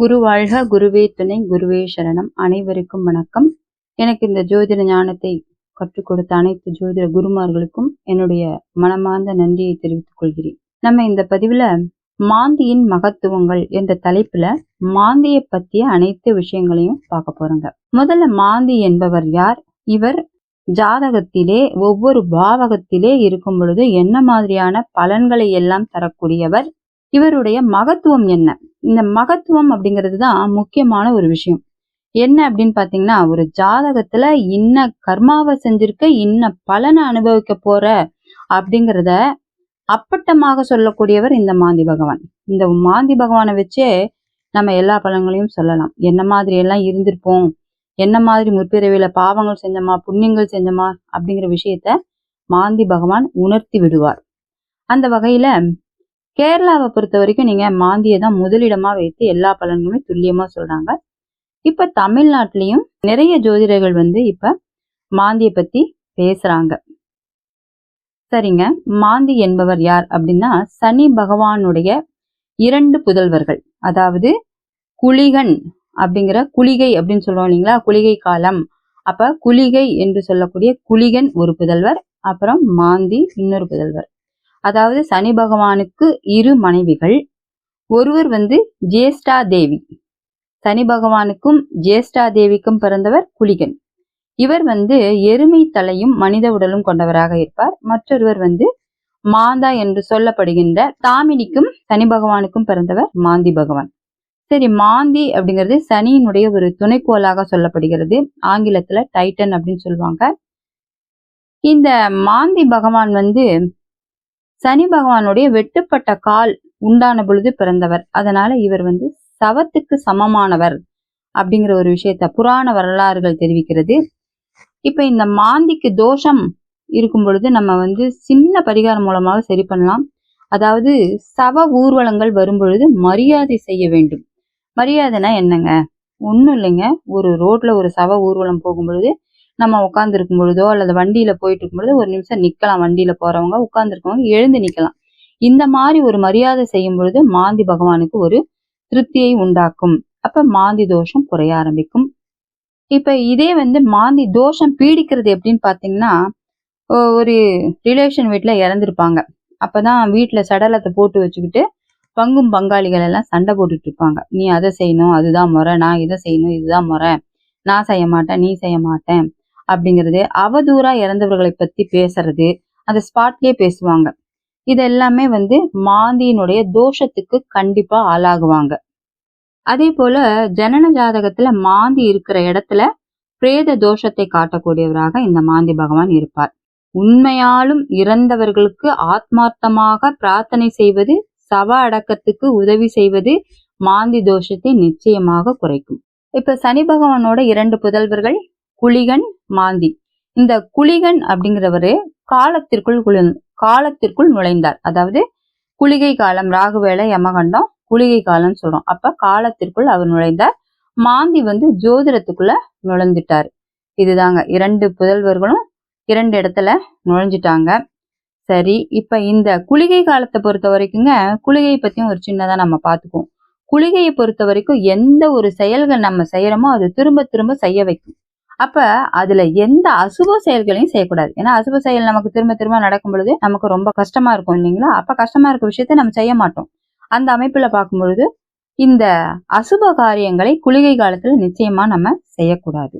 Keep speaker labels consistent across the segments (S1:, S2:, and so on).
S1: குரு வாழ்க குருவே துணை குருவே சரணம். அனைவருக்கும் வணக்கம். எனக்கு இந்த ஜோதிட ஞானத்தை கற்றுக் கொடுத்த அனைத்து ஜோதிட குருமார்களுக்கும் என்னுடைய மனமார்ந்த நன்றியை தெரிவித்துக் கொள்கிறேன். நம்ம இந்த பதிவுல மாந்தியின் மகத்துவங்கள் என்ற தலைப்புல மாந்தியை பற்றிய அனைத்து விஷயங்களையும் பார்க்க போறோங்க. முதல்ல மாந்தி என்பவர் யார்? இவர் ஜாதகத்திலே ஒவ்வொரு பாவகத்திலே இருக்கும் பொழுது என்ன மாதிரியான பலன்களை எல்லாம் தரக்கூடியவர்? இவருடைய மகத்துவம் என்ன? இந்த மகத்துவம் அப்படிங்கிறது தான் முக்கியமான ஒரு விஷயம். என்ன அப்படின்னு பாத்தீங்கன்னா ஒரு ஜாதகத்துல இன்ன கர்மாவை செஞ்சிருக்க இன்ன பலனை அனுபவிக்க போற அப்படிங்கிறத அப்பட்டமாக சொல்லக்கூடியவர் இந்த மாந்தி பகவான். இந்த மாந்தி பகவானை வச்சே நம்ம எல்லா பலன்களையும் சொல்லலாம். என்ன மாதிரி எல்லாம் இருந்திருப்போம்? என்ன மாதிரி முற்பிறவியில பாவங்கள் செஞ்சோமா? புண்ணியங்கள் செஞ்சோமா? அப்படிங்கிற விஷயத்த மாந்தி பகவான் உணர்த்தி விடுவார். அந்த வகையில கேரளாவை பொறுத்த வரைக்கும் நீங்க மாந்தியை தான் முதலிடமா வைத்து எல்லா பலன்களுமே துல்லியமா சொல்றாங்க. இப்ப தமிழ்நாட்டிலையும் நிறைய ஜோதிடர்கள் வந்து இப்ப மாந்தியை பத்தி பேசுறாங்க. சரிங்க. மாந்தி என்பவர் யார் அப்படின்னா சனி பகவானுடைய இரண்டு புதல்வர்கள். அதாவது குளிகன் அப்படிங்கிற குளிகை அப்படின்னு சொல்றோம் இல்லைங்களா? குளிகை காலம். அப்ப குளிகை என்று சொல்லக்கூடிய குளிகன் ஒரு புதல்வர் அப்புறம் மாந்தி இன்னொரு புதல்வர். அதாவது சனி பகவானுக்கு இரு மனைவிகள். ஒருவர் வந்து ஜேஷ்டா தேவி. சனி பகவானுக்கும் ஜேஷ்டா தேவிக்கும் பிறந்தவர் குளிகன். இவர் வந்து எருமை தலையும் மனித உடலும் கொண்டவராக இருப்பார். மற்றொருவர் வந்து மாந்தா என்று சொல்லப்படுகின்ற தாமினிக்கும் சனி பகவானுக்கும் பிறந்தவர் மாந்தி பகவான். சரி மாந்தி அப்படிங்கிறது சனியினுடைய ஒரு துணைக்கோளாக சொல்லப்படுகிறது. ஆங்கிலத்துல டைட்டன் அப்படின்னு சொல்லுவாங்க. இந்த மாந்தி பகவான் வந்து சனி பகவானுடைய வெட்டுப்பட்ட கால் உண்டான பொழுது பிறந்தவர். அதனால இவர் வந்து சவத்துக்கு சமமானவர் அப்படிங்கிற ஒரு விஷயத்த புராண வரலாறுகள் தெரிவிக்கிறது. இப்ப இந்த மாந்திக்கு தோஷம் இருக்கும் பொழுது நம்ம வந்து சின்ன பரிகாரம் மூலமாக சரி பண்ணலாம். அதாவது சவ ஊர்வலங்கள் வரும் பொழுது மரியாதை செய்ய வேண்டும். மரியாதைனா என்னங்க? ஒன்றும் இல்லைங்க. ஒரு ரோட்ல ஒரு சவ ஊர்வலம் போகும் பொழுது நம்ம உட்காந்துருக்கும் பொழுதோ அல்லது வண்டியில போயிட்டு இருக்கும் பொழுது ஒரு நிமிஷம் நிக்கலாம் வண்டியில போறவங்க உட்காந்துருக்கவங்க எழுந்து நிக்கலாம். இந்த மாதிரி ஒரு மரியாதை செய்யும் பொழுது மாந்தி பகவானுக்கு ஒரு திருப்தியை உண்டாக்கும். அப்ப மாந்தி தோஷம் குறைய ஆரம்பிக்கும். இப்ப இதே வந்து மாந்தி தோஷம் பீடிக்கிறது எப்படின்னு பாத்தீங்கன்னா ஒரு ரிலேஷன் வீட்டுல இறந்துருப்பாங்க. அப்பதான் வீட்டுல சடலத்தை போட்டு வச்சுக்கிட்டு பங்கும் பங்காளிகள் எல்லாம் சண்டை போட்டுட்டு இருப்பாங்க நீ அதை செய்யணும் அதுதான் முறை நான் இதை செய்யணும் இதுதான் முறை. நான் செய்ய மாட்டேன் நீ செய்ய மாட்டேன். அப்படிங்கிறது அவதூறா இறந்தவர்களை பத்தி பேசுறது அந்த ஸ்பாட்லயே பேசுவாங்க. இது எல்லாமே வந்து மாந்தியினுடைய தோஷத்துக்கு கண்டிப்பா ஆளாகுவாங்க. அதே போல ஜனன ஜாதகத்துல மாந்தி இருக்கிற இடத்துல பிரேத தோஷத்தை காட்டக்கூடியவராக இந்த மாந்தி பகவான் இருப்பார். உண்மையாலும் இறந்தவர்களுக்கு ஆத்மார்த்தமாக பிரார்த்தனை செய்வது சவ அடக்கத்துக்கு உதவி செய்வது மாந்தி தோஷத்தை நிச்சயமாக குறைக்கும். இப்ப சனி பகவானோட இரண்டு புதல்வர்கள் குளிகன் மாந்தி. இந்த குளிகன் அப்படிங்கிறவரு காலத்திற்குள் காலத்திற்குள் நுழைந்தார். அதாவது குளிகை காலம் ராகுவேளை யமகண்டம் குளிகை காலம் சொல்றோம். அப்ப காலத்திற்குள் அவர் நுழைந்தார். மாந்தி வந்து ஜோதிடத்துக்குள்ள நுழைஞ்சிட்டாரு இதுதாங்க. இரண்டு புதல்வர்களும் இரண்டு இடத்துல நுழைஞ்சிட்டாங்க. சரி இப்ப இந்த குளிகை காலத்தை பொறுத்த வரைக்குங்க குளிகையை பத்தியும் ஒரு சின்னதா நம்ம பார்த்துக்குவோம் குளிகையை பொறுத்த வரைக்கும் எந்த ஒரு செயல்கள் நம்ம செய்யறோமோ அது திரும்ப திரும்ப செய்ய வைக்கும். அப்ப அதுல எந்த அசுப செயல்களையும் செய்யக்கூடாது. ஏன்னா அசுப செயல் நமக்கு திரும்ப திரும்ப நடக்கும் பொழுது நமக்கு ரொம்ப கஷ்டமா இருக்கும் இல்லைங்களா? அப்ப கஷ்டமா இருக்க விஷயத்த நம்ம செய்ய மாட்டோம். அந்த அமைப்புல பார்க்கும் பொழுது இந்த அசுப காரியங்களை குளிகை காலத்துல நிச்சயமா நம்ம செய்யக்கூடாது.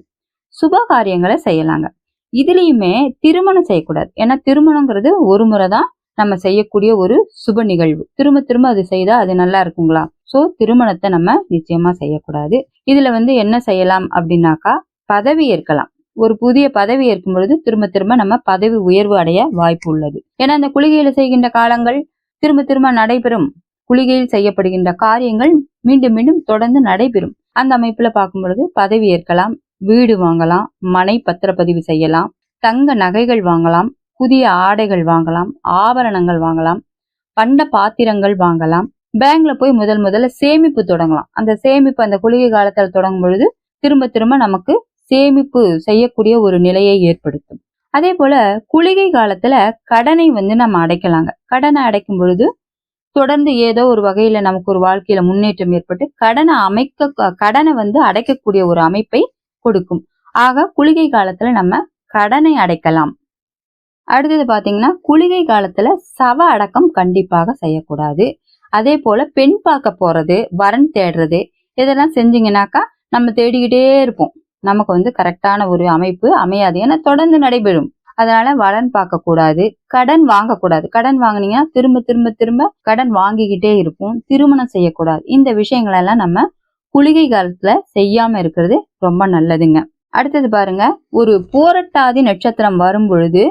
S1: சுப காரியங்களை செய்யலாங்க. இதுலயுமே திருமணம் செய்யக்கூடாது. ஏன்னா திருமணங்கிறது ஒரு முறை தான் நம்ம செய்யக்கூடிய ஒரு சுப நிகழ்வு. திரும்ப திரும்ப அது செய்தா அது நல்லா இருக்குங்களா? சோ திருமணத்தை நம்ம நிச்சயமா செய்யக்கூடாது. இதுல வந்து என்ன செய்யலாம் அப்படின்னாக்கா பதவி ஏற்கலாம். ஒரு புதிய பதவி ஏற்கும் பொழுது திரும்ப திரும்ப நம்ம பதவி உயர்வு அடைய வாய்ப்பு உள்ளது. ஏன்னா அந்த குளிகையில செய்கின்ற காலங்கள் திரும்ப திரும்ப நடைபெறும். குளிகையில் செய்யப்படுகின்ற காரியங்கள் மீண்டும் மீண்டும் தொடர்ந்து நடைபெறும். அந்த அமைப்புல பார்க்கும் பொழுது பதவி ஏற்கலாம் வீடு வாங்கலாம் மனை பத்திரப்பதிவு செய்யலாம் தங்க நகைகள் வாங்கலாம் புதிய ஆடைகள் வாங்கலாம் ஆபரணங்கள் வாங்கலாம் பண்ட பாத்திரங்கள் வாங்கலாம். பேங்க்ல போய் முதல் முதல்ல சேமிப்பு தொடங்கலாம். அந்த சேமிப்பு அந்த குளிகை காலத்தில் தொடங்கும் பொழுது திரும்ப திரும்ப நமக்கு சேமிப்பு செய்யக்கூடிய ஒரு நிலையை ஏற்படுத்தும். அதே போல குளிகை காலத்துல கடனை வந்து நம்ம அடைக்கலாங்க. கடனை அடைக்கும் பொழுது தொடர்ந்து ஏதோ ஒரு வகையில நமக்கு ஒரு வாழ்க்கையில முன்னேற்றம் ஏற்பட்டு கடனை அமைக்க கடனை வந்து அடைக்கக்கூடிய ஒரு அமைப்பை கொடுக்கும். ஆக குளிகை காலத்துல நம்ம கடனை அடைக்கலாம். அடுத்தது பாத்தீங்கன்னா குளிகை காலத்துல சவ அடக்கம் கண்டிப்பாக செய்யக்கூடாது. அதே போல பெண் பார்க்க போறது வரன் தேடுறது இதெல்லாம் செஞ்சீங்கன்னாக்கா நம்ம தேடிக்கிட்டே இருப்போம். நமக்கு வந்து கரெக்டான ஒரு அமைப்பு அமையாது. ஏன்னா தொடர்ந்து நடைபெறும். அதனால வளன் பார்க்க கூடாது கடன் வாங்கக்கூடாது. கடன் வாங்கினீங்கன்னா திரும்ப திரும்ப திரும்ப கடன் வாங்கிக்கிட்டே இருப்போம். திருமணம் செய்யக்கூடாது. இந்த விஷயங்களெல்லாம் நம்ம குளிகை காலத்துல செய்யாம இருக்கிறது ரொம்ப நல்லதுங்க. அடுத்தது பாருங்க ஒரு போரட்டாதி நட்சத்திரம் வரும் பொழுது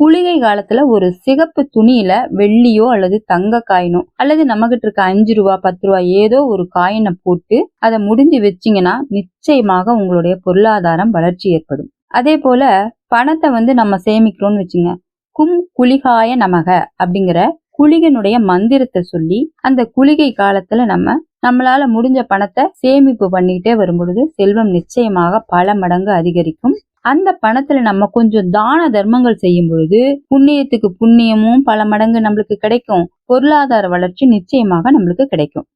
S1: குளிகை காலத்துல ஒரு சிகப்பு துணியில வெள்ளியோ அல்லது தங்க காயினோ அல்லது நம்மகிட்ட இருக்க அஞ்சு ரூபா பத்து ரூபா ஏதோ ஒரு காயினை போட்டு அதை முடிஞ்சு வச்சிங்கன்னா நிச்சயமாக உங்களுடைய பொருளாதாரம் வளர்ச்சி ஏற்படும். அதே போல பணத்தை வந்து நம்ம சேமிக்கிறோம்னு வச்சுங்க கும் குளிகாய நமக அப்படிங்கிற குளிகனுடைய மந்திரத்தை சொல்லி அந்த குளிகை காலத்துல நம்ம நம்மளால முடிஞ்ச பணத்தை சேமிப்பு பண்ணிக்கிட்டே வரும் பொழுது செல்வம் நிச்சயமாக பல மடங்கு அதிகரிக்கும். அந்த பணத்துல நம்ம கொஞ்சம் தான தர்மங்கள் செய்யும் பொழுது புண்ணியத்துக்கு புண்ணியமும் பல மடங்கு நம்மளுக்கு கிடைக்கும். பொருளாதார வளர்ச்சி நிச்சயமாக நம்மளுக்கு கிடைக்கும்.